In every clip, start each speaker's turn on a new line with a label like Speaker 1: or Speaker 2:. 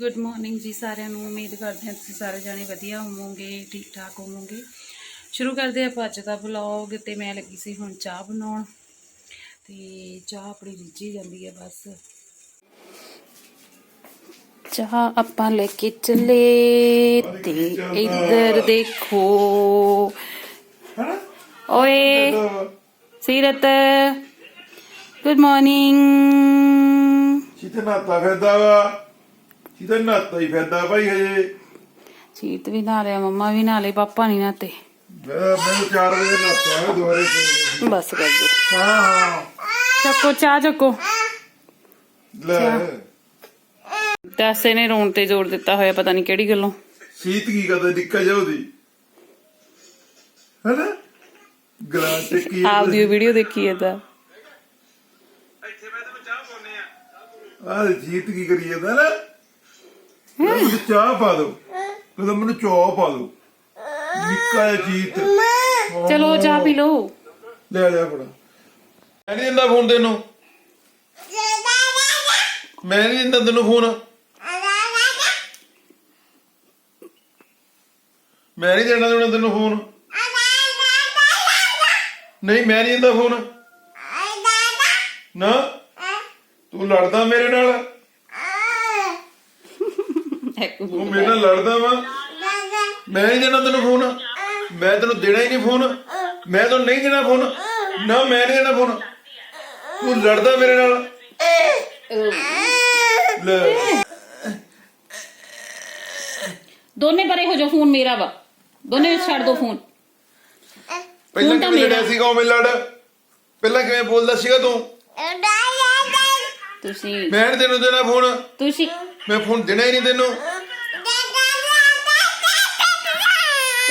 Speaker 1: Good morning ਜੀ ਸਾਰਿਆਂ ਨੂੰ। ਉਮੀਦ ਕਰਦੇ ਹਾਂ ਤੁਸੀਂ ਸਾਰੇ ਜਾਣੇ ਵਧੀਆ ਹੋਵੋਗੇ ਠੀਕ ਠਾਕ ਹੋਵੋਗੇ। ਸ਼ੁਰੂ ਕਰਦੇ ਆਪਾਂ ਅੱਜ ਦਾ ਵਲੌਗ ਤੇ ਮੈਂ ਲੱਗੀ ਸੀ ਹੁਣ ਚਾਹ ਬਣਾਉਣ। ਤੇ ਚਾਹ ਆਪਣੀ ਰਿੱਝੀ ਜਾਂਦੀ ਹੈ ਬਸ। ਚਾਹ ਆਪਾਂ ਲੈ ਕੇ ਚੱਲੇ ਤੇ ਇੱਧਰ ਦੇਖੋ। ਓਏ ਸੀਰਤ ਗੁੱਡ ਮਾਰਨਿੰਗ
Speaker 2: ਸੀਤੇ ਨਾਤਾ ਫਿਰਦਾ ਸੀਤੇ ਨਾਤਾ ਹੀ ਫਿਰਦਾ ਭਾਈ ਹਜੇ।
Speaker 1: ਸੀਤ ਵੀ ਨਹਾ ਲਿਆ ਮੰਮਾ ਵੀ ਨਹਾ ਲਏ ਪਾਪਾ ਨਹੀਂ ਨਹਾਤੇ।
Speaker 2: ਮੈਂ ਮੈਨੂੰ 4 ਵਜੇ ਨਾਤਾ ਹੈ ਸੌਂ ਗਿਆ।
Speaker 1: ਬਸ ਕਰ ਦੋ।
Speaker 2: ਹਾਂ ਹਾਂ।
Speaker 1: ਚੱਕੋ ਚਾਹ ਚੱਕੋ।
Speaker 2: ਲੈ।
Speaker 1: ਦੱਸੇ ਨੇ ਰੋਣ ਤੇ ਜ਼ੋਰ ਦਿੱਤਾ ਹੋਇਆ ਪਤਾ ਨਹੀਂ ਕਿਹੜੀ ਗੱਲੋਂ।
Speaker 2: ਸੀਤ ਕੀ ਕਰਦਾ ਨਿੱਕਾ ਜਿਹਾ ਉਹਦੀ। ਹੈਨਾ? ਗਲਾਸ ਤੇ ਕੀ
Speaker 1: ਆਪਦੀ ਵੀਡੀਓ ਦੇਖੀ ਤਾਂ।
Speaker 2: ਆਹ ਜੀਤ ਕੀ ਕਰੀ ਜਾਂਦਾ ਨਾ ਮੈਨੂੰ ਚਾਹ ਪਾ ਦੋ ਕਹਿੰਦਾ ਮੈਨੂੰ ਚਾਹ ਪਾ ਦੋ ਨਿੱਕਾ ਜਿਹਾ ਜੀਤ।
Speaker 1: ਚਲੋ ਚਾਹ ਪੀ ਲਓ।
Speaker 2: ਲੈ ਲਿਆ ਫੜਾ। ਮੈਂ ਨਹੀਂ ਦਿੰਦਾ ਫੋਨ ਤੈਨੂੰ। ਮੈਂ ਨਹੀਂ ਦਿੰਦਾ ਤੈਨੂੰ ਫੋਨ। ਮੈਂ ਨਹੀਂ ਦੇਣਾ ਦੇਣਾ ਤੈਨੂੰ ਫੋਨ। ਨਹੀਂ ਮੈਂ ਨਹੀਂ ਦਿੰਦਾ ਫੋਨ। ਨਾ। ਤੂੰ ਲੜਦਾ ਮੇਰੇ ਨਾਲ। ਤੂੰ ਮੇਰੇ ਨਾਲ ਲੜਦਾ ਵਾ। ਮੈਂ ਨਹੀਂ ਦੇਣਾ ਤੈਨੂੰ ਫੋਨ। ਮੈਂ ਤੈਨੂੰ ਦੇਣਾ ਹੀ ਨਹੀਂ ਫੋਨ। ਮੈਂ ਤੈਨੂੰ ਨਹੀਂ ਦੇਣਾ ਫੋਨ। ਨਾ ਮੈਂ ਨਹੀਂ ਦੇਣਾ ਫੋਨ। ਤੂੰ ਲੜਦਾ ਮੇਰੇ ਨਾਲ। ਲੈ।
Speaker 1: ਦੋਨੇ ਪਰੇ ਹੋ ਜਾਓ ਫੋਨ ਮੇਰਾ ਵਾ। ਦੋਨੇ ਛੱਡ ਦੋ ਫੋਨ।
Speaker 2: ਪਹਿਲਾਂ ਕਿਵੇਂ
Speaker 1: ਮੇਰਾ।
Speaker 2: ਲੜਿਆ ਸੀਗਾ ਉਵੇਂ ਲੜ ਪਹਿਲਾਂ ਕਿਵੇਂ ਬੋਲਦਾ ਸੀਗਾ ਤੂੰ?
Speaker 1: ਤੁਸੀਂ
Speaker 2: ਮੈਂ ਨਹੀਂ ਤੈਨੂੰ ਦੇਣਾ ਫੋਨ।
Speaker 1: ਤੁਸੀਂ
Speaker 2: ਮੈਂ ਫੋਨ ਦੇਣਾ ਹੀ ਨਹੀਂ ਤੈਨੂੰ।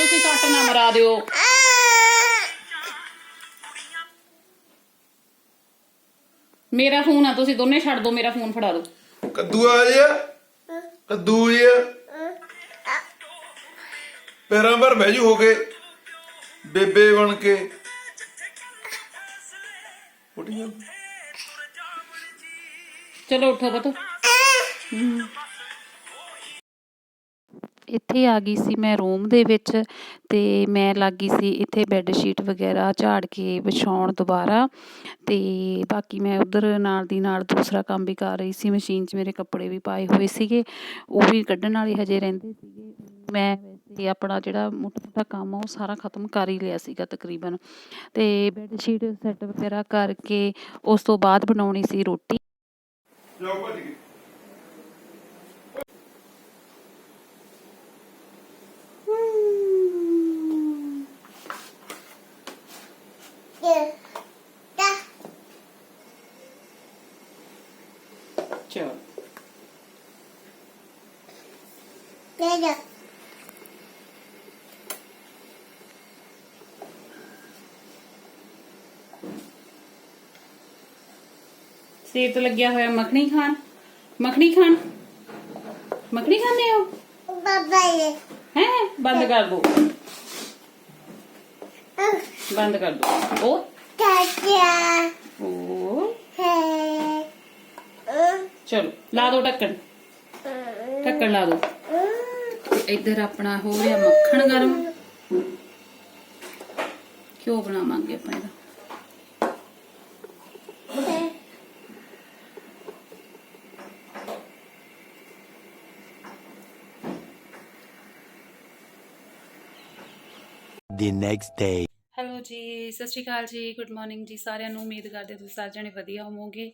Speaker 1: ਤੁਸੀਂ ਸੱਟ ਨਾ ਮਰਾ ਦਿਓ। ਮੇਰਾ ਫੋਨ ਆ ਤੁਸੀਂ ਦੋਨੇ ਛੱਡ ਦਿਓ ਮੇਰਾ ਫੋਨ ਫੜਾ ਦਿਓ।
Speaker 2: ਕੱਦੂ ਆ ਜਿਆ ਕੱਦੂ ਜਿਆ ਪੈਰਾਂ ਪਰ ਬਹਿ ਜੂ ਹੋ ਕੇ। ਬੇਬੇ ਬਣ ਕੇ। ਜਾ।
Speaker 1: ਚਲੋ ਉੱਠੋ ਬਤੋ ਇੱਥੇ ਆ ਗਈ ਸੀ ਮੈਂ ਰੂਮ ਦੇ ਵਿੱਚ ਅਤੇ ਮੈਂ ਲੱਗ ਗਈ ਸੀ ਇੱਥੇ ਬੈੱਡ ਸ਼ੀਟ ਵਗੈਰਾ ਝਾੜ ਕੇ ਵਿਛਾਉਣ ਦੁਬਾਰਾ ਅਤੇ ਬਾਕੀ ਮੈਂ ਉੱਧਰ ਨਾਲ ਦੀ ਨਾਲ ਦੂਸਰਾ ਕੰਮ ਵੀ ਕਰ ਰਹੀ ਸੀ, ਮਸ਼ੀਨ 'ਚ ਮੇਰੇ ਕੱਪੜੇ ਵੀ ਪਾਏ ਹੋਏ ਸੀਗੇ, ਉਹ ਵੀ ਕੱਢਣ ਵਾਲੇ ਹਜੇ ਰਹਿੰਦੇ ਸੀਗੇ। ਮੈਂ ਵੈਸੇ ਆਪਣਾ ਜਿਹੜਾ ਮੋਟਾ ਮੋਟਾ ਕੰਮ ਆ, ਉਹ ਸਾਰਾ ਖਤਮ ਕਰ ਹੀ ਲਿਆ ਸੀਗਾ ਤਕਰੀਬਨ ਅਤੇ ਬੈੱਡ ਸ਼ੀਟ ਸੈੱਟ ਵਗੈਰਾ ਕਰਕੇ ਉਸ ਤੋਂ ਬਾਅਦ ਬਣਾਉਣੀ ਸੀ ਰੋਟੀ। ਸੇਬ ਤੇ ਲੱਗਿਆ ਹੋਇਆ ਮੱਖਣੀ ਖਾਣ ਮੱਖਣੀ ਖਾਣ ਮੱਖਣੀ ਖਾਣੇ ਹੋ? ਹੈ? ਬੰਦ ਕਰ ਦੋ। ਬੰਦ ਕਰ ਦੋ। ਉਹ ਉਹ ਚਲੋ ਲਾ ਦੋ ਢੱਕਣ। ਢੱਕਣ ਲਾ ਦੋ। ਇੱਧਰ ਆਪਣਾ ਹੋ ਰਿਹਾ ਮੱਖਣ ਗਰਮ। ਕਿਉਂ ਬਣਾਵਾਂਗੇ ਆਪਾਂ ਇਹਦਾ?
Speaker 3: The next day.
Speaker 1: ਹੈਲੋ ਜੀ, ਸਤਿ ਸ਼੍ਰੀ ਅਕਾਲ ਜੀ ਗੁੱਡ ਮਾਰਨਿੰਗ ਜੀ, ਸਾਰਿਆਂ ਨੂੰ ਉਮੀਦ ਕਰਦੇ ਤੁਸੀਂ ਸਾਰੇ ਜਣੇ ਵਧੀਆ ਹੋਵੋਗੇ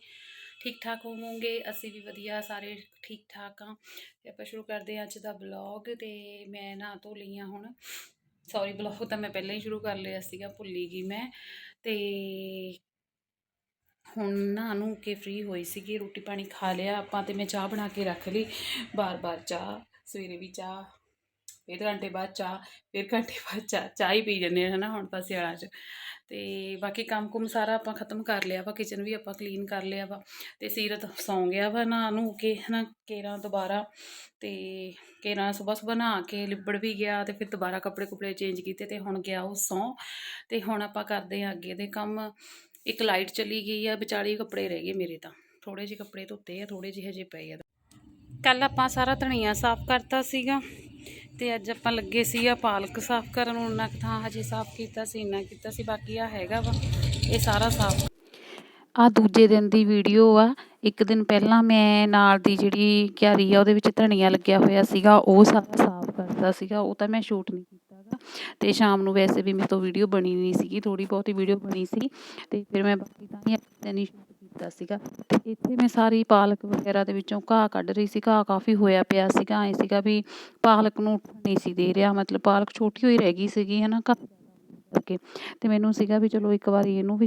Speaker 1: ਠੀਕ ਠਾਕ ਹੋਵੋਗੇ, ਅਸੀਂ ਵੀ ਵਧੀਆ, ਸਾਰੇ ਠੀਕ ਠਾਕ ਆ ਤੇ ਆਪਾਂ ਸ਼ੁਰੂ ਕਰਦੇ ਹਾਂ ਅੱਜ ਦਾ ਬਲੌਗ ਤੇ ਮੈਂ ਨਹਾ ਧੋ ਲਈ ਹਾਂ ਹੁਣ। ਸੌਰੀ ਬਲੌਗ ਤਾਂ ਮੈਂ ਪਹਿਲਾਂ ਹੀ ਸ਼ੁਰੂ ਕਰ ਲਿਆ ਸੀਗਾ, ਭੁੱਲੀ ਗਈ ਮੈਂ। ਤੇ ਹੁਣ ਨਹਾ ਨੂੰ ਕੇ ਫ੍ਰੀ ਹੋਈ ਸੀਗੀ, ਰੋਟੀ ਪਾਣੀ ਖਾ ਲਿਆ ਆਪਾਂ ਤੇ ਮੈਂ ਚਾਹ ਬਣਾ ਕੇ ਰੱਖ ਲਈ, ਬਾਰ-ਬਾਰ ਚਾਹ, ਸਵੇਰੇ ਵੀ ਚਾਹ। ਫਿਰ ਘੰਟੇ ਬਾਅਦ ਚਾਹ, ਫਿਰ ਘੰਟੇ ਬਾਅਦ ਚਾਹ ਚਾਹ ਹੀ ਪੀ ਜੰਨੇ ਹਨਾ, ਹੁਣ ਤਾਂ ਸਿਆਲਾਂ 'ਚ। ਤੇ ਬਾਕੀ ਕੰਮ ਕੁਮ ਸਾਰਾ ਆਪਾਂ ਖਤਮ ਕਰ ਲਿਆ ਵਾ, ਕਿਚਨ ਵੀ ਆਪਾਂ ਕਲੀਨ ਕਰ ਲਿਆ ਵਾ, ਤੇ ਸੀਰਤ ਸੌਂ ਗਿਆ ਵਾ ਨਾ ਨੂੰ ਕੇ, ਹਨਾ, ਕੇਰਾਂ ਦੁਬਾਰਾ, ਤੇ ਕੇਰਾਂ ਸਵੇਰ ਸਵੇਰ ਨਹਾ ਕੇ ਲਿਬੜ ਵੀ ਗਿਆ ਤੇ ਫਿਰ ਦੁਬਾਰਾ ਕੱਪੜੇ ਕੁਪੜੇ ਚੇਂਜ ਕੀਤੇ ਤੇ ਹੁਣ ਗਿਆ ਉਹ ਸੌਂ। ਤੇ ਹੁਣ ਆਪਾਂ ਕਰਦੇ ਆ ਅੱਗੇ ਦੇ ਕੰਮ। ਇੱਕ ਲਾਈਟ ਚਲੀ ਗਈ ਆ, ਵਿਚਾਲੇ ਕੱਪੜੇ ਰਹਿ ਗਏ ਮੇਰੇ ਤਾਂ। ਥੋੜੇ ਜਿਹੇ ਕੱਪੜੇ ਧੋਤੇ ਆ ਥੋੜੇ ਜਿਹੇ ਹਜੇ ਪਏ ਆ। ਕੱਲ ਆਪਾਂ ਸਾਰਾ ਧਨੀਆ ਸਾਫ਼ ਕਰਤਾ ਸੀਗਾ। ਤੇ ਅੱਜ ਆਪਾਂ ਲੱਗੇ ਸੀ ਆ ਪਾਲਕ ਸਾਫ਼ ਕਰਨ ਉਹਨਾਂ ਕੁ ਥਾਂ ਹਜੇ ਸਾਫ਼ ਕੀਤਾ ਸੀ, ਇੰਨਾ ਕੀਤਾ ਸੀ, ਬਾਕੀ ਆ ਹੈਗਾ ਵਾ, ਇਹ ਸਾਰਾ ਸਾਫ਼। ਆ ਦੂਜੇ ਦਿਨ ਦੀ ਵੀਡੀਓ ਆ, ਇੱਕ ਦਿਨ ਪਹਿਲਾਂ ਮੈਂ ਨਾਲ ਦੀ ਜਿਹੜੀ ਕਿਆਰੀ ਆ, ਉਹਦੇ ਵਿੱਚ ਧਨੀਆ ਲੱਗਿਆ ਹੋਇਆ ਸੀਗਾ, ਉਹ ਸਾਰਾ ਸਾਫ਼ ਕਰਦਾ ਸੀਗਾ, ਉਹ ਤਾਂ ਮੈਂ ਸ਼ੂਟ ਨਹੀਂ ਕੀਤਾ ਗਾ। ਤੇ ਸ਼ਾਮ ਨੂੰ ਵੈਸੇ ਵੀ ਮੇਰੇ ਤੋਂ ਵੀਡੀਓ ਬਣੀ ਨਹੀਂ ਸੀਗੀ ਥੋੜੀ ਬਹੁਤੀ ਵੀਡੀਓ ਬਣੀ ਸੀ, ਤੇ ਫਿਰ ਮੈਂ ਬਾਕੀ ਤਾਂ ਹੀ ਦਿਨ ਹੀ ਕੀਤਾ ਸੀਗਾ। ਤੇ ਇੱਥੇ ਮੈਂ ਸਾਰੀ ਪਾਲਕ ਵਗੈਰਾ ਦੇ ਵਿੱਚੋਂ ਘਾਹ ਕੱਢ ਰਹੀ ਸੀ। ਘਾਹ ਕਾਫੀ ਹੋਇਆ ਪਿਆ ਸੀਗਾ। ਐ ਸੀਗਾ ਵੀ ਪਾਲਕ ਨੂੰ ਨਹੀਂ ਸੀ ਦੇ ਰਿਹਾ। ਮਤਲਬ ਪਾਲਕ ਛੋਟੀ ਹੋਈ ਰਹਿ ਗਈ ਸੀਗੀ, ਹਨਾ ਘਾਹ ਕਰਕੇ। ਤੇ ਮੈਨੂੰ ਸੀਗਾ ਵੀ ਚਲੋ ਇੱਕ ਵਾਰੀ ਇਹਨੂੰ ਵੀ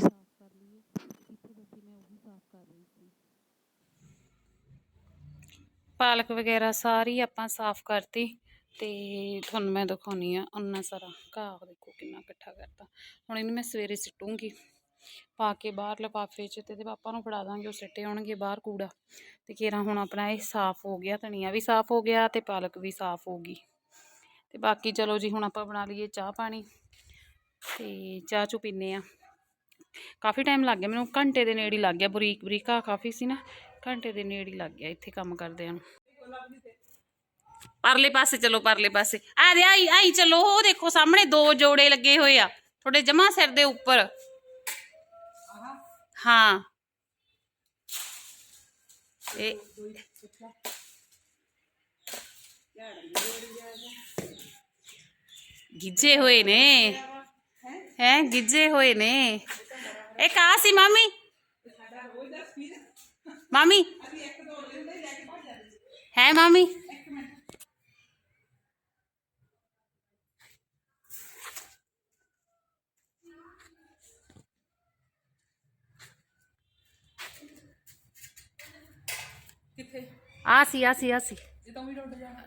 Speaker 1: ਪਾਲਕ ਵਗੈਰਾ ਸਾਰੀ ਆਪਾਂ ਸਾਫ਼ ਕਰਤੀ। ਤੇ ਤੁਹਾਨੂੰ ਮੈਂ ਦਿਖਾਉਣੀ ਆ ਉਹਨਾਂ ਸਾਰਾ। ਘਾਹ ਦੇਖੋ ਕਿੰਨਾ ਇਕੱਠਾ ਕਰਤਾ। ਹੁਣ ਇਹਨੂੰ ਮੈਂ ਸਵੇਰੇ ਸਿੱਟੂੰਗੀ। ਪਾ ਕੇ ਬਾਹਰ ਲਿਫਾਫੇ 'ਚ ਤੇ ਇਹਦੇ ਪਾਪਾ ਨੂੰ ਫੜਾ ਦਾਂਗੇ, ਉਹ ਸਿੱਟੇ ਆਉਣਗੇ ਬਾਹਰ ਕੂੜਾ। ਤੇ ਕੇਰਾ ਹੁਣ ਆਪਣਾ ਇਹ ਸਾਫ਼ ਹੋ ਗਿਆ, ਧਨੀਆ ਵੀ ਸਾਫ਼ ਹੋ ਗਿਆ ਤੇ ਪਾਲਕ ਵੀ ਸਾਫ਼ ਹੋ ਗਈ। ਤੇ ਬਾਕੀ ਚਲੋ ਜੀ, ਹੁਣ ਆਪਾਂ ਬਣਾ ਲਈਏ ਚਾਹ ਪਾਣੀ ਤੇ ਚਾਹ ਚੂ ਪੀਨੇ ਆ ਕਾਫੀ ਟਾਈਮ ਲੱਗ ਗਿਆ, ਮੈਨੂੰ ਘੰਟੇ ਦੇ ਨੇੜੇ ਲੱਗ ਗਿਆ, ਬਰੀਕ ਬਰੀਕ ਆ ਕਾਫੀ ਸੀ ਨਾ, ਘੰਟੇ ਦੇ ਨੇੜੇ ਹੀ ਲੱਗ ਗਿਆ ਇੱਥੇ ਕੰਮ ਕਰਦਿਆਂ ਨੂੰ। ਪਰਲੇ ਪਾਸੇ ਚਲੋ, ਪਰਲੇ ਪਾਸੇ। ਆ ਦੇ, ਆਈ ਆਈ, ਚਲੋ, ਉਹ ਦੇਖੋ ਸਾਹਮਣੇ ਦੋ ਜੋੜੇ ਲੱਗੇ ਹੋਏ ਆ ਥੋੜੇ ਜਮਾ ਸਿਰ ਦੇ ਉੱਪਰ। ਹਾਂ। ਇਹ ਗਿੱਜੇ ਹੋਏ ਨੇ। ਹੈ ਗਿੱਜੇ ਹੋਏ ਨੇ। ਇਹ ਕਾ ਸੀ ਮਾਮੀ। ਮਾਮੀ। ਹੈ ਮਾਮੀ। ਆ ਸੀ ਆ ਸੀ ਆ ਸੀ।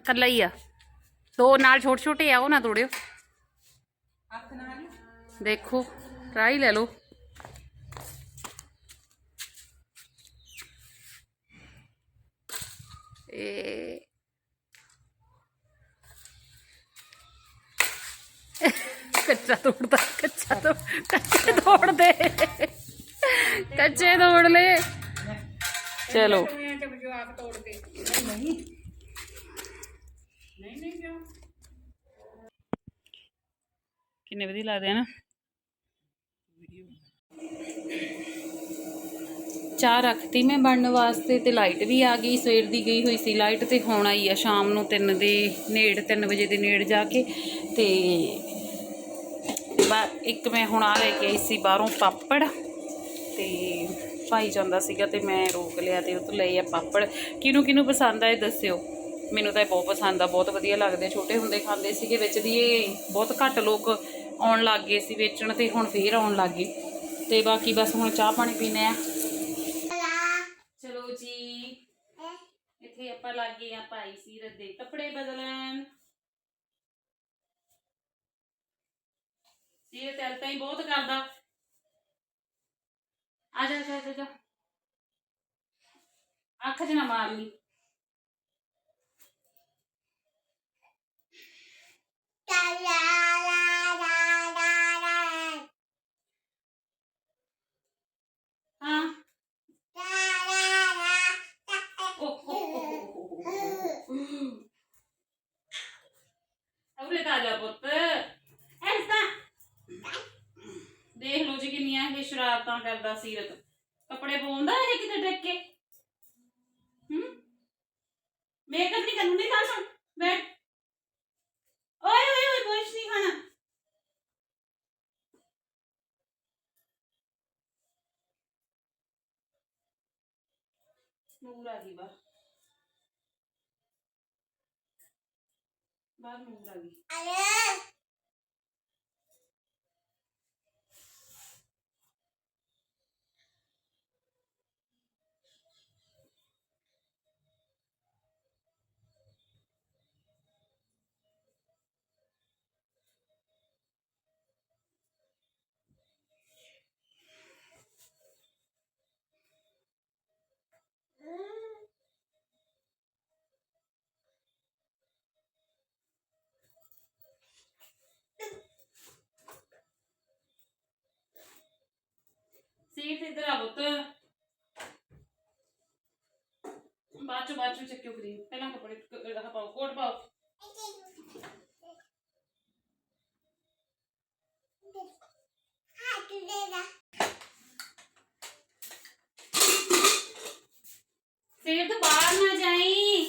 Speaker 1: ਕੱਲਾ ਹੀ ਆ। ਦੋ ਨਾਲ ਛੋਟੇ ਛੋਟੇ ਆ, ਉਹ ਨਾ ਤੋੜਿਓ। ਦੇਖੋ ਟਰਾਈ ਲੈ ਲਓ। ਇਹ ਕੱਚਾ ਤੋੜਦਾ, ਕੱਚਾ ਤੋੜ ਕੱਚੇ ਤੋੜਦੇ ਕੱਚੇ ਤੋੜ ਲੈ। ਚਲੋ। ਕਿੰਨੇ ਵਧੀਆ ਲੱਗਦੇ ਆ ਨਾ। ਚਾਹ ਰੱਖਤੀ ਮੈਂ ਬਣਨ ਵਾਸਤੇ ਤੇ ਲਾਈਟ ਵੀ ਆ ਗਈ ਸਵੇਰ ਦੀ ਗਈ ਹੋਈ ਸੀ ਲਾਈਟ ਤੇ ਹੁਣ ਆਈ ਆ ਸ਼ਾਮ ਨੂੰ 3 ਦੇ ਨੇੜ 3 ਵਜੇ ਦੇ ਨੇੜ ਜਾ ਕੇ ਤੇ ਬਾ ਇੱਕ ਮੈਂ ਹੁਣ ਆ ਲੈ ਕੇ ਆਈ ਸੀ ਬਾਹਰੋਂ ਪਾਪੜ ਤੇ ਭਾਈ ਜਾਂਦਾ ਸੀਗਾ ਤੇ ਮੈਂ ਰੋਕ ਲਿਆ ਤੇ ਉਹ ਤੋਂ ਲਏ ਆ ਪਾਪੜ। ਕਿਹਨੂੰ ਕਿਹਨੂੰ ਪਸੰਦ ਆਏ ਦੱਸਿਓ। ਮੈਨੂੰ ਤਾਂ ਇਹ ਬਹੁਤ ਪਸੰਦ ਆ, ਬਹੁਤ ਵਧੀਆ ਲੱਗਦੇ ਛੋਟੇ ਹੁੰਦੇ ਖਾਂਦੇ ਸੀਗੇ ਵਿੱਚ ਦੀ, ਇਹ ਬਹੁਤ ਘੱਟ ਲੋਕ ਆਉਣ ਲੱਗ ਗਏ ਸੀ ਵੇਚਣ ਤੇ ਹੁਣ ਫੇਰ ਆਉਣ ਲੱਗ ਗਏ। ਤੇ ਬਾਕੀ ਬਸ ਹੁਣ ਚਾਹ ਪਾਣੀ ਪੀਨੇ ਆ। ਚਲੋ ਜੀ। ਇੱਥੇ ਆਪਾਂ ਲੱਗੇ ਆ ਭਾਈ ਸੀਰਤ ਦੇ ਕੱਪੜੇ ਬਦਲਣ। ਸੀਰਤ ਤਾਂ ਹੀ ਬਹੁਤ ਕਰਦਾ। ਆ ਜਾ ਜਾ ਜਾ, ਜਾ। ਅੱਖ 'ਚ ਨਾ ਮਾਰ ਲਈ। ਹਾਂ ਅਗਲੇ ਤਾਂ ਆ ਜਾ ਪੁੱਤ ਐਸਾ ਦੇਖ ਲਓ ਜੀ ਕਿੰਨੀਆਂ ਇਹ ਕਰਦਾ ਸੀਰਤ। ਕੱਪੜੇ ਪਾਉਂਦਾ ਇਹ ਕਿਤੇ ਟੱਕ ਕੇ? ਹੂੰ? ਮੇਕਅਪ ਨਹੀਂ ਕਰੂੰਗੀ ਗੱਲ ਸੁਣ। ਬੈਠ। ਓਏ ਓਏ ਓਏ, ਕੁਛ ਨਹੀਂ ਖਾਣਾ। ਨੂਰ ਆ ਗਈ ਬਾਹਰ। ਬਾਹਰ ਨੂਰ ਆ ਗਈ। ਸੀਟ ਇੱਧਰ ਆ ਪੁੱਤ। ਬਾਅਦ ਚੋਂ ਬਾਅਦ ਚ ਚੱਕਿਓ ਕਰੀਮ ਪਹਿਲਾਂ ਕੱਪੜੇ ਆਹ ਪਾਓ, ਕੋਟ ਪਾਓ। ਸਿਰ ਤੋਂ ਬਾਹਰ ਨਾ ਜਾਈ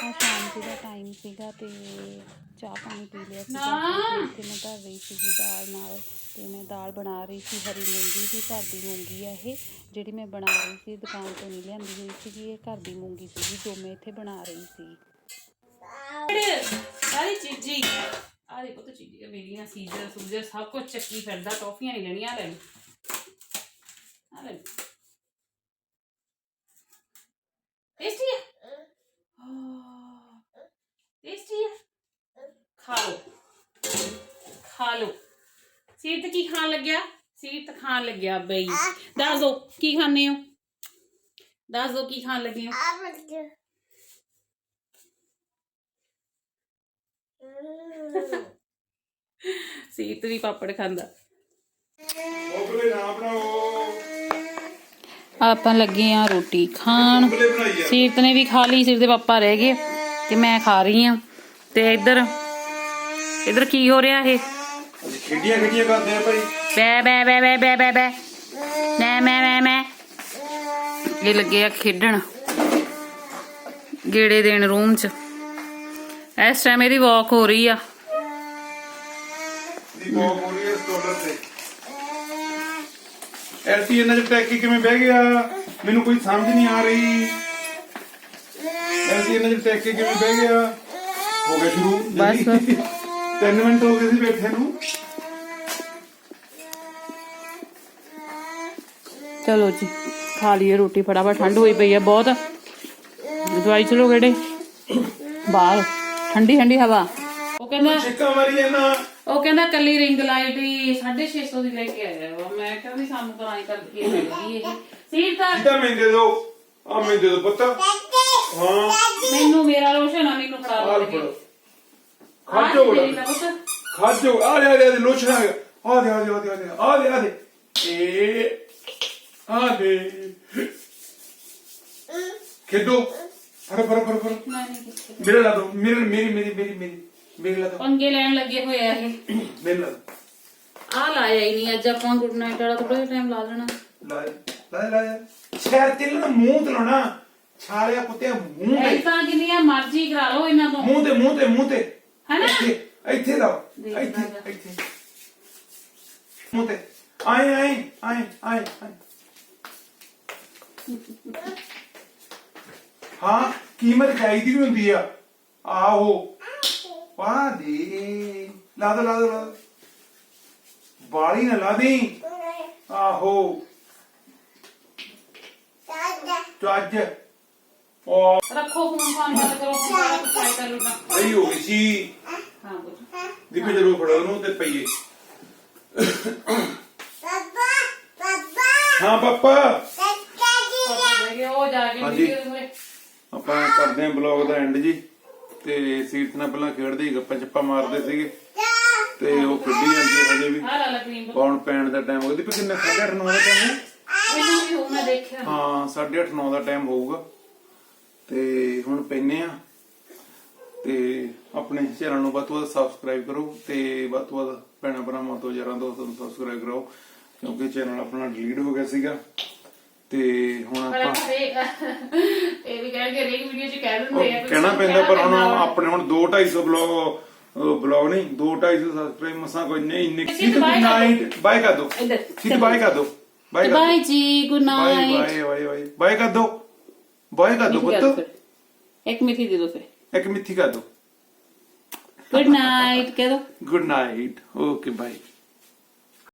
Speaker 3: ਆ ਸ਼ਾਮ ਦਾ ਟਾਈਮ ਸੀਗਾ ਤੇ ਚਾਹ ਪਾਣੀ ਪੀ ਲਿਆ ਸੀਗਾ। ਤੇ ਮੈਂ ਧਰ ਰਹੀ ਸੀਗੀ ਦਾਲ ਨਾਲ ਤੇ ਮੈਂ ਦਾਲ ਬਣਾ ਰਹੀ ਸੀ ਹਰੀ ਮੂੰਗੀ ਦੀ ਘਰ ਦੀ ਮੂੰਗੀ ਆ ਇਹ ਜਿਹੜੀ ਮੈਂ ਬਣਾ ਰਹੀ ਸੀ ਦੁਕਾਨ ਤੋਂ ਨਹੀਂ ਲਿਆਂਦੀ ਹੋਈ ਸੀਗੀ ਇਹ ਘਰ ਦੀ ਮੂੰਗੀ ਸੀਗੀ ਜੋ ਮੈਂ ਇੱਥੇ ਬਣਾ ਰਹੀ ਸੀ।
Speaker 1: ਸਾਰੀ ਚੀਜ਼ੀ। ਆ ਦੇਖੋ ਤਾਂ ਚੀਜ਼ੀ ਮੇਰੀਆਂ ਸੀਜ਼ਰ ਸੂਜ਼ਰ ਸਭ ਕੁਝ ਚੱਕੀ ਫਿਰਦਾ ਟੌਫੀਆਂ ਨਹੀਂ ਲੈਣੀਆਂ ਲੈ ਆ ਲੈ ਟੇਸਟੀ ਹੈ ਟੇਸਟੀ ਹੈ ਖਾ ਲੋ ਖਾ ਲੋ ਸੀਰਤ ਕੀ ਖਾਣ ਲੱਗਿਆ? ਸੀਰਤ ਖਾਣ ਲੱਗਿਆ ਬਈ। ਦੱਸ ਦੋ ਕੀ ਖਾਣੇ ਹੋ? ਦੱਸ ਦੋ ਕੀ ਖਾਣ ਲੱਗੇ ਹੋ? ਸੀਰਤ ਵੀ ਪਾਪੜ ਖਾਂਦਾ।
Speaker 2: ਮੋਗਲੇ ਨਾ ਬਣਾਓ।
Speaker 3: ਆਪਾਂ ਲੱਗੇ ਆ ਰੋਟੀ ਖਾਣ।
Speaker 2: ਆ।
Speaker 3: ਸੀਰਤ ਨੇ ਵੀ ਖਾ ਲਈ ਸੀਰਤ ਦੇ ਪਾਪਾ ਰਹਿ ਗਏ। ਤੇ ਮੈਂ ਖਾ ਰਹੀ ਆ। ਤੇ ਇੱਧਰ ਇੱਧਰ ਕੀ ਹੋ ਰਿਹਾ ਇਹ?
Speaker 2: ਖੇਡੀਆਂ ਖੇਡੀਆਂ ਕਰਦੇ ਆ ਭਾਈ।
Speaker 3: ਬੈ ਬੈ ਬੈ ਬੈ ਬੈ ਬੈ ਬੈ ਮੈਂ ਮੈਂ ਮੈਂ ਮੈਂ। ਇਹ ਲੱਗੇ ਆ ਖੇਡਣ। ਗੇੜੇ ਦੇਣ ਰੂਮ 'ਚ। ਇਸ ਟਾਈਮ ਇਹਦੀ ਵਾਕ ਹੋ ਰਹੀ ਆ।
Speaker 2: ਦੀ ਬਹੁਤ ਹੋ ਰਹੀ ਹੈ ਸਟੋਲਰ ਤੇ। ਐਲਟੀ ਇਹਨਾਂ ਚ ਟੈਕੀ ਕਿਵੇਂ ਬਹਿ ਗਿਆ? ਮੈਨੂੰ ਕੋਈ ਸਮਝ ਨਹੀਂ ਆ ਰਹੀ। ਐਲਟੀ ਇਹਨਾਂ ਚ ਟੈਕੀ ਕਿਵੇਂ ਬਹਿ ਗਿਆ? ਹੋ ਗਿਆ ਸ਼ੁਰੂ
Speaker 3: ਬਸ।
Speaker 2: 3 ਮਿੰਟ ਹੋ ਗਏ ਸੀ ਬੈਠੇ ਨੂੰ।
Speaker 3: ਚਲੋ ਜੀ ਖਾ ਲਈਏ ਰੋਟੀ ਫਟਾਫਟ ਠੰਡ ਹੋਈ ਪਈ ਆ ਬਹੁਤ। ਦਵਾਈ ਚਲੋ ਗੇੜੇ। ਬਾਹਰ ਠੰਡੀ ਠੰਡੀ ਹਵਾ।
Speaker 1: ਉਹ ਕਹਿੰਦਾ
Speaker 2: ਚਿੱਕਾ ਮਾਰੀ ਇਹਨਾਂ
Speaker 1: ਉਹ ਕਹਿੰਦਾ ਕੱਲੀ ਰਿੰਗ ਲਾਈਟ ਹੀ 650 ਦੀ ਲੈ ਕੇ ਆਇਆ ਵਾ। ਮੈਂ ਕਿਹਾ ਵੀ ਸਾਨੂੰ ਤਾਂ ਐਂ ਕਰਕੇ ਮਿਲਦੀ ਇਹ। ਸੀਰਤ
Speaker 2: ਜਿੱਦਾਂ ਮੈਂ ਦੇ। ਦੋ ਆ ਮੈਂ ਦੇ ਦੋ ਪੁੱਤ। ਹਾਂ।
Speaker 1: ਮੈਨੂੰ ਮੇਰਾ ਰੋਸ਼ਨ ਆ ਮੈਨੂੰ ਫੜਾ। ਦੋ
Speaker 2: ਫੜੋ ਖਾਜੋ ਬੜਾ ਖਾਜੋ। ਆ ਲੈ ਆ ਲੈ ਲੋਚਣਾ ਆ। ਦੇ ਆ ਦੇ ਆ ਦੇ ਆ ਦੇ ਆ ਦੇ ਆ ਦੇ। ਏ ਆ ਦੇ। ਖੇਡੋ। ਫੜ ਫੜ ਫੜ ਫੜ। ਮੇਰੇ ਲਾ ਦੋ। ਮੇਰੇ ਮੇਰੀ ਮੇਰੀ ਮੇਰੀ ਮੇਰੀ ਮੇਰੇ ਲਾ ਦੋ।
Speaker 1: ਪੰਗੇ ਲੈਣ ਲੱਗੇ ਹੋਏ ਆ ਇਹ।
Speaker 2: ਮੇਰੇ ਲਾ ਦੋ।
Speaker 1: ਆ ਲਾਇਆ ਹੀ ਨਹੀਂ ਅੱਜ ਆਪਾਂ ਗੁੱਡ ਨਾਈਟ ਵਾਲਾ ਥੋੜਾ ਜਿਹਾ ਟਾਈਮ ਲਾ ਦੇਣਾ।
Speaker 2: ਲਾ ਲਾ ਲਾ ਲਾ ਸ਼ਹਿਰ ਤੇ ਨਾ ਮੂੰਹ ਤੇ ਲਾਉਣਾ। ਛਾਲਿਆ ਕੁੱਤੇ ਮੂੰਹ ਤੇ
Speaker 1: ਐਦਾਂ ਜਿੰਨੀਆਂ ਮਰਜ਼ੀ ਕਰਾ ਲਓ ਇਹਨਾਂ ਤੋਂ।
Speaker 2: ਮੂੰਹ ਤੇ ਮੂੰਹ ਤੇ ਮੂੰਹ ਤੇ।
Speaker 1: ਹੈਨਾ?
Speaker 2: ਇੱਥੇ ਇੱਥੇ ਲਾਓ।
Speaker 1: ਦੇਖ
Speaker 2: ਇੱਥੇ
Speaker 1: ਲਾਂਗਾ।
Speaker 2: ਇੱਥੇ। ਮੂੰਹ ਤੇ। ਆਏ ਆਏ ਆਏ ਆਏ ਆਏ। ਹਾਂ ਕੀਮਤ ਚਾਹੀਦੀ ਵੀ ਹੁੰਦੀ ਆ। ਆਹੋ। ਵਾਹ ਦੇ। ਲਾ ਦੋ ਲਾ ਦੋ ਲਾ ਦੋ। ਬਾਲੀ ਨਾ ਲਾ ਦੇ ਆਹੋ। ਚੱਜ। ਉਹ
Speaker 1: ਰੱਖੋ ਫੋਨ ਫਾਨ ਬੰਦ ਕਰੋ ਟਰਾਈ ਕਰ ਲੂਗਾ
Speaker 2: ਸਹੀ ਹੋ ਗਈ ਸੀ
Speaker 1: ਹਾਂ ਪੁੱਤ
Speaker 2: ਦੀਪੇ ਜਰੂਰ ਫੜੋ ਉਹਨੂੰ ਤੇ ਪਈਏ ਹਾਂ ਪਾਪਾ
Speaker 1: ਪਾਪਾ ਰਹਿ ਗਏ ਉਹ ਜਾ ਕੇ
Speaker 2: ਹਾਂਜੀ।
Speaker 1: ਵੀਡੀਓ ਹੋਏ
Speaker 2: ਆਪਾਂ ਕਰਦੇ ਆਂ ਬਲੌਗ ਦਾ ਐਂਡ ਜੀ ਤੇ ਸੀਰਤ ਨਾਲ ਪਹਿਲਾਂ ਖੇਡਦੇ ਸੀ ਗੱਪਾਂ ਚੱਪਾ ਮਾਰਦੇ ਸੀਗੇ ਤੇ ਉਹ ਖੇਡੀ ਜਾਂਦੀ ਹੈ ਹਜੇ ਵੀ
Speaker 1: ਆ ਲਾ ਲਾ ਕਰੀਮ
Speaker 2: ਪੌਣ ਪੈਣ ਦਾ ਟਾਈਮ ਹੋ ਗਿਆ ਦੀਪੇ ਕਿੰਨੇ 8:30 9 ਦਾ ਟਾਈਮ ਹੈ
Speaker 1: ਮੈਨੂੰ ਵੀ ਹੋ ਮੈਂ ਦੇਖਿਆ
Speaker 2: ਹਾਂ 8:30 9 ਦਾ ਟਾਈਮ ਹੋਊਗਾ ਤੇ ਹੁਣ ਪੈਨੇ ਆ ਤੇ ਆਪਣੇ ਚੈਨਲ ਨੂੰ ਵੱਧ ਤੋਂ ਵੱਧ ਸਬਸਕ੍ਰਾਈਬ ਕਰੋ ਤੇ ਵੱਧ ਤੋਂ ਵੱਧ ਭੈਣਾਂ ਭਰਾਵਾਂ ਤੋਂ ਯਾਰਾਂ ਦੋਸਤਾਂ ਨੂੰ ਸਬਸਕ੍ਰਾਈਬ ਕਰੋ ਕਿਉਂਕਿ ਚੈਨਲ ਆਪਣਾ ਡਿਲੀਟ ਹੋ ਗਿਆ ਸੀਗਾ। ਤੇ ਹੁਣ ਆਪਾਂ
Speaker 1: ਇਹ ਵੀ ਕਹਿਣਗੇ ਰੇਕ ਵੀਡੀਓ 'ਚ ਕਹਿ ਦਿੰਦੇ ਆ
Speaker 2: ਕਹਿਣਾ ਪੈਂਦਾ ਪਰ ਹੁਣ ਆਪਣੇ ਹੁਣ 2 250 ਬਲੌਗ ਬਲੌਗ ਨਹੀਂ 2 250 ਸਬਸਕ੍ਰਾਈਬ ਮਸਾਂ ਕੋਈ ਨਹੀਂ ਇੰਨੇ
Speaker 1: ਸਿੱਧ ਕਰ
Speaker 2: ਨਾਈਟ ਬਾਏ ਕਰ ਦੋ। ਸਿੱਧ ਬਾਏ ਕਰ ਦੋ। Bye
Speaker 1: ji good night
Speaker 2: bye bye bye. Bye ਕਰ ਦੋ। ਬਾਏ ਕਰ ਦੋ ਪੁੱਤ
Speaker 1: ਇੱਕ ਮਿੱਠੀ ਦੇ ਦੋ ਫਿਰ
Speaker 2: ਇੱਕ ਮਿੱਠੀ ਕਰ ਦੋ
Speaker 1: ਗੁੱਡ ਨਾਈਟ ਕਹਿ ਦੋ
Speaker 2: ਗੁੱਡ ਨਾਈਟ ਓਕੇ ਬਾਏ